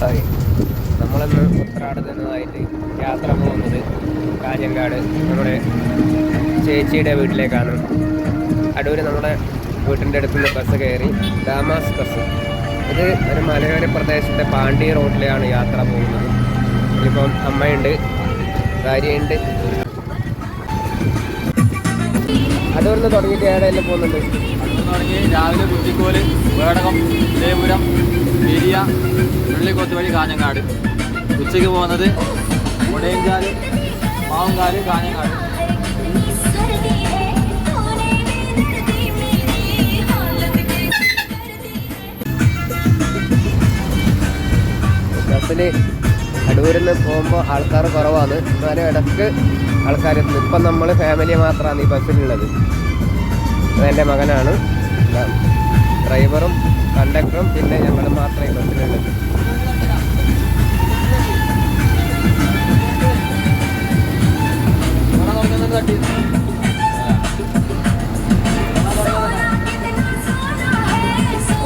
Hi നമ്മളിന്ന് ഉത്രാടത്ത് നിന്നതായിട്ട് യാത്ര പോകുന്നത് കാഞ്ഞങ്കാട് നമ്മുടെ ചേച്ചിയുടെ വീട്ടിലേക്കാണ്. അടൂർ നമ്മുടെ വീട്ടിന്റെ അടുത്തുനിന്ന് ബസ് കയറി ഡാമാസ് ബസ് ഇത് ഒരു മലയോര പ്രദേശത്തെ പാണ്ടി റോഡിലാണ് യാത്ര പോകുന്നത്. ഇപ്പം അമ്മയുണ്ട് ഭാര്യയുണ്ട്. നിന്ന് തുടങ്ങിയിട്ട് ഏടെയെല്ലാം പോകുന്നുണ്ട്? തുടങ്ങി രാവിലെ കുറ്റിക്കോൽ വേടകം ദേപുരം പെരിയ വെള്ളിക്കൊത്ത് വഴി കാഞ്ഞങ്ങാട്. ഉച്ചയ്ക്ക് പോകുന്നത് മുടയങ്കാൽ മാവുങ്കാൽ കാഞ്ഞങ്ങാട്. ബസ്സിൽ അടൂരിൽ നിന്ന് പോകുമ്പോൾ ആൾക്കാർ കുറവാണ്. എന്നാലും ഇടയ്ക്ക് എത്തുന്നു ഇപ്പം നമ്മൾ ഫാമിലി മാത്രമാണ് ഈ ബസ്സിലുള്ളത്. എന്റെ മകനാണ്. ഡ്രൈവറും കണ്ടക്ടറും പിന്നെ ഞങ്ങൾ മാത്രമേ ബസ്സിലുള്ളത്.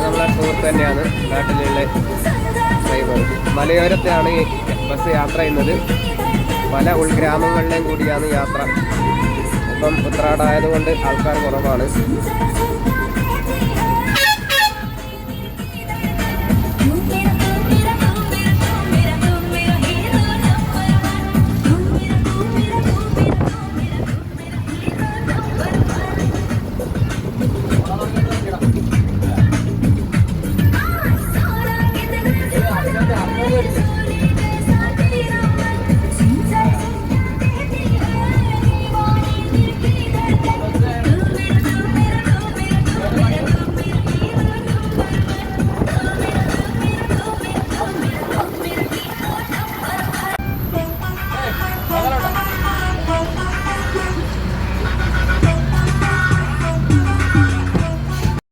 നമ്മളെ സുഹൃത്ത് തന്നെയാണ് നാട്ടിലുള്ള മലയോരത്തെയാണ് ബസ് യാത്ര ചെയ്യുന്നത്. പല ഉൾഗ്രാമങ്ങളിലെയും കൂടിയാണ് യാത്ര. ഇപ്പം ഉത്രാടായതുകൊണ്ട് ആൾക്കാർ കുറവാണ്.